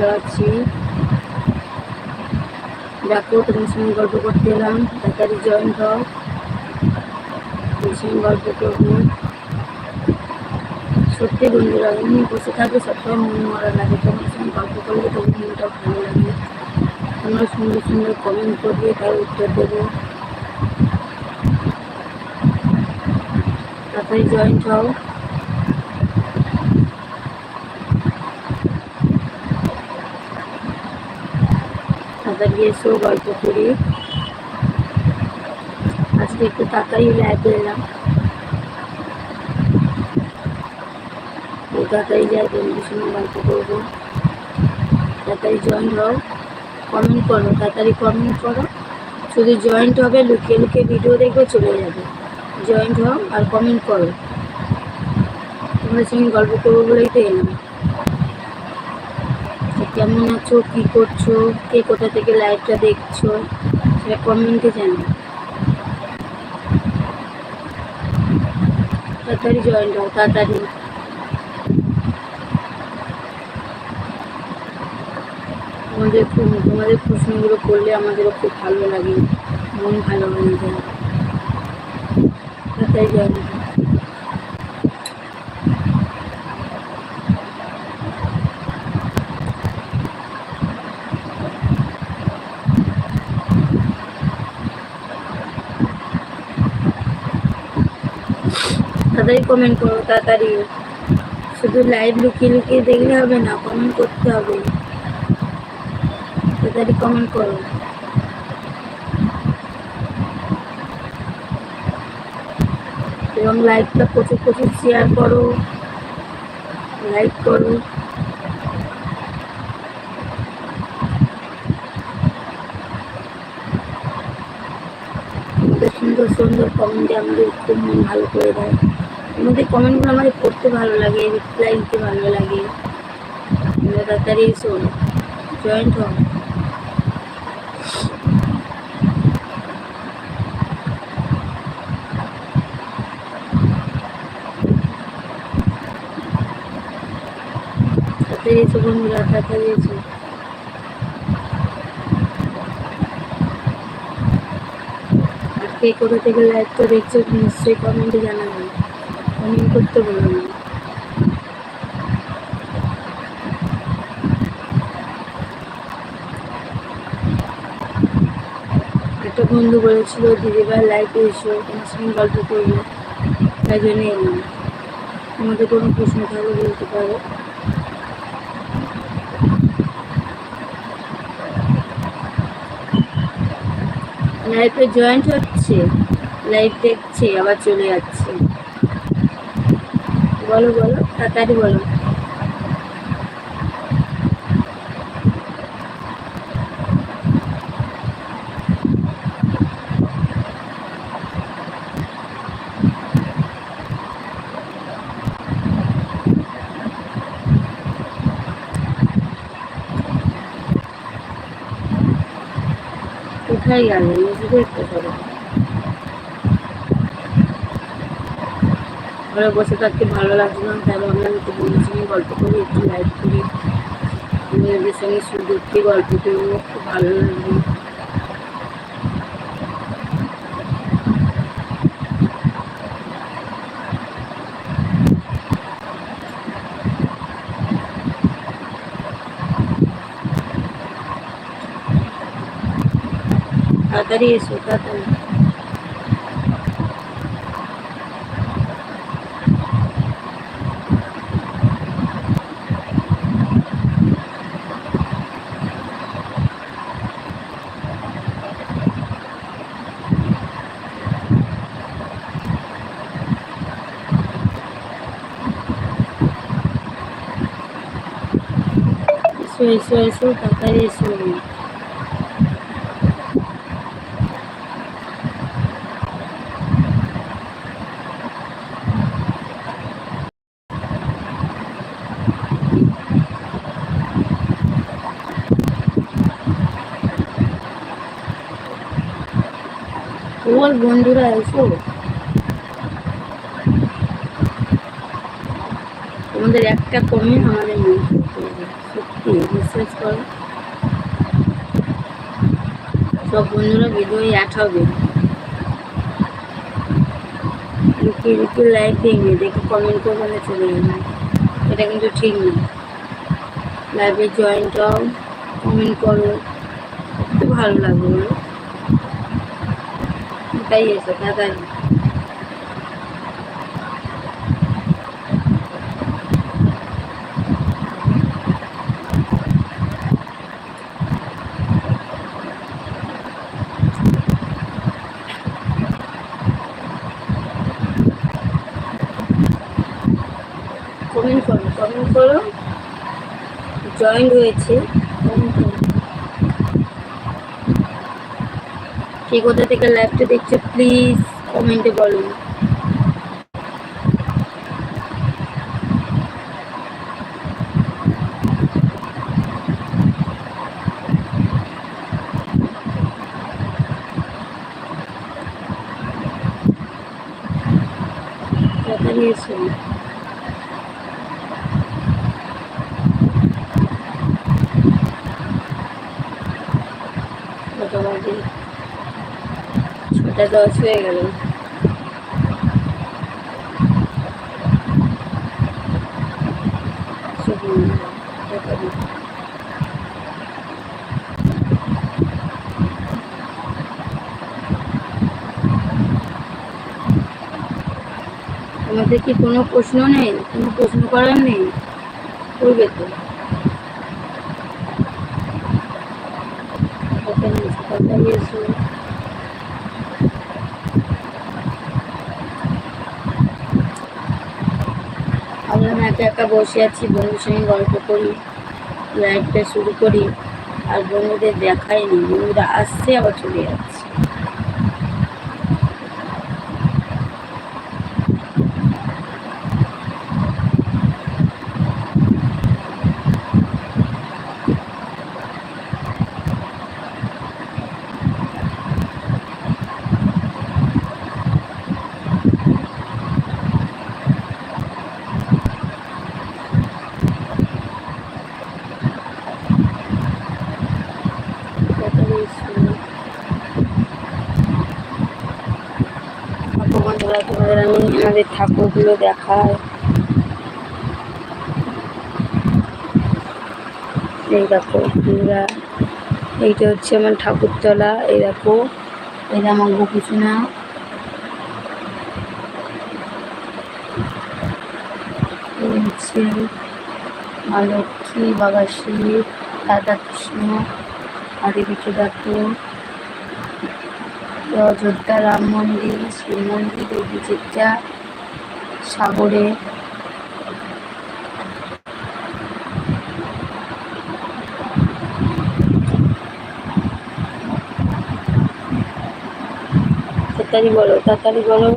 ভালো আছি। দেখো, তোমার সঙ্গে গল্প করতে এলাম। তাড়াতাড়ি জয়েন হও তোমার সঙ্গে গল্প করব। সত্যি বন্ধুরা এমনি বসে থাকলে সবসময় মন মরা লাগে। তোমার সঙ্গে গল্প করলে তখন মনটা ভালো লাগে। তোমরা সুন্দর সুন্দর কমেন্ট করবে তার উত্তর দেবো। তাড়াতাড়ি জয়েন হও। তাড়াতাড়ি এসো, গল্প করি। আজকে একটু তাড়াতাড়ি লাইভে এলাম। তাড়াতাড়ি যাই বন্ধুর সঙ্গে গল্প করব। তাড়াতাড়ি জয়েন হও। কমেন্ট করো, তাড়াতাড়ি কমেন্ট করো। শুধু জয়েন্ট হবে, লুকিয়ে লুকিয়ে ভিডিও দেখবে, চলে যাবে। জয়েন্ট হও আর কমেন্ট করো। তোমাদের সঙ্গে গল্প করব বলেই তো এলাম। কেমন আছো? কি করছ? কে কোথা থেকে লাইভটা দেখছ? সেটা কমেন্টে জানো তাড়াতাড়ি জয়েন হও তাড়াতাড়ি। তোমাদের খুব- তোমাদের প্রশ্নগুলো করলে আমাদেরও খুব ভালো লাগে। মন ভালো হয়ে যায়। তাড়াতাড়ি জয়েন হও তাড়াতাড়ি কমেন্ট করো, তাড়াতাড়ি। শুধু লাইভ লুকিয়ে লুকিয়ে দেখলে হবে না কমেন্ট করতে হবে। তাড়াতাড়ি কমেন্ট করো। এবং লাইভটা প্রচুর প্রচুর শেয়ার করো। লাইক করো আমাদের সুন্দর সুন্দর কমেন্টে আমাদের খুব ভালো করে দেয়। আমাদের কমেন্টগুলো আমাদের পড়তে ভালো লাগে রিপ্লাই দিতে ভালো লাগে। তোমরা তাড়াতাড়ি এসো জয়েন্ট হও। তাড়াতাড়ি এসো বন্ধুরা, তাড়াতাড়ি এসো আর কে কোথা থেকে লাইভটা দেখছ, নিশ্চয়ই কমেন্টে জানাবেন কমেন্ট করতে বলবেন না। একটা বন্ধু বলেছিল দিদিভাই লাইভে এসো তোমার সঙ্গে গল্প করব। তাই জন্য এলাম। তোমাদের কোনো প্রশ্ন থাকলে বলতে পারো। লাইফে জয়েন্ট হচ্ছে লাইভ দেখছে আবার চলে যাচ্ছে। বলো বলো তাড়াতাড়ি বলো। কোথায় গেলে নিজে দেখতে পারো ঘরে বসে থাকতে ভালো লাগছে না, তাই ভাবলাম একটু বন্ধুর সঙ্গে গল্প করি, একটু লাইভ করি। মেয়েদের সঙ্গে সুযোগ গল্প করব, খুব ভালো লাগবে। তাড়াতাড়ি এসো তাড়াতাড়ি এসো এসো এসো তাড়াতাড়ি এসো ওর বন্ধুরা এসো। তোমাদের একটা কমে আমাদের। সত্যি, বিশ্বাস করো। সব বন্ধুরা ভিডিও অ্যাড হবে। লুকিয়ে লুকিয়ে লাইভ দেখবে দেখে কমেন্ট করে চলে যাবে। এটা কিন্তু ঠিক না। লাইভে জয়েন্ট হও কমেন্ট করো। একটু ভালো লাগবে এটাই এসে তাড়াতাড়ি কমেন্ট করো কমেন্ট করো জয়েন্ট হয়েছে comment করো। কে কোথা থেকে লাইভটা দেখছ প্লিজ কমেন্টে বলো। তাড়াতাড়ি এসো ছটা দশ হয়ে গেল। তোমাদের কি কোনো প্রশ্ন নেই? কোনো প্রশ্ন করার নেই? করবে তো। তাড়াতাড়ি এসো, তাড়াতাড়ি এসো আমরা একা বসে আছি, বন্ধুর সঙ্গে গল্প করি লাইফটা শুরু করি, আর বন্ধুদের দেখাই নি। বন্ধুরা আসছে, আবার চলে যাচ্ছে তাড়াতাড়ি এসো। দেখো বন্ধুরা তোমাদের আমি আমাদের ঠাকুরগুলো দেখাই এই দেখো বন্ধুরা এইটা হচ্ছে আমার ঠাকুরতলা, এই দেখো এটা আমার গোপুচুনা এই হচ্ছে মা লক্ষ্মী বাবা শিব, রাধা কৃষ্ণ। আদিবিচু ঠাকুর অযোধ্যা রাম মন্দির শিব মন্দির বিচিত্রা সাগরে। তাড়াতাড়ি বলো তাড়াতাড়ি বলো।